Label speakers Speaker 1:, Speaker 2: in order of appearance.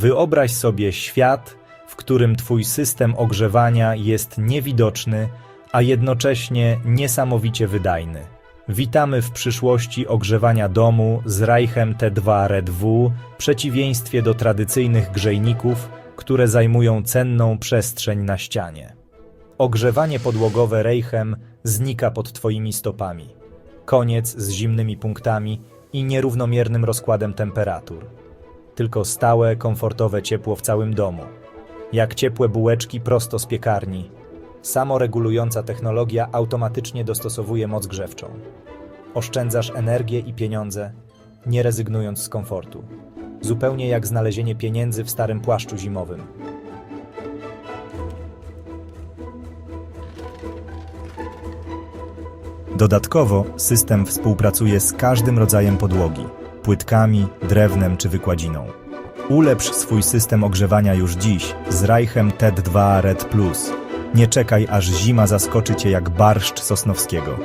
Speaker 1: Wyobraź sobie świat, w którym twój system ogrzewania jest niewidoczny, a jednocześnie niesamowicie wydajny. Witamy w przyszłości ogrzewania domu z Reichem T2 Red W, przeciwieństwie do tradycyjnych grzejników, które zajmują cenną przestrzeń na ścianie. Ogrzewanie podłogowe Reichem znika pod Twoimi stopami. Koniec z zimnymi punktami i nierównomiernym rozkładem temperatur. Tylko stałe, komfortowe ciepło w całym domu. Jak ciepłe bułeczki prosto z piekarni. Samoregulująca technologia automatycznie dostosowuje moc grzewczą. Oszczędzasz energię i pieniądze, nie rezygnując z komfortu. Zupełnie jak znalezienie pieniędzy w starym płaszczu zimowym. Dodatkowo system współpracuje z każdym rodzajem podłogi płytkami, drewnem czy wykładziną. Ulepsz swój system ogrzewania już dziś z Reichem TED2 Red Plus. Nie czekaj, aż zima zaskoczy cię jak barszcz sosnowskiego.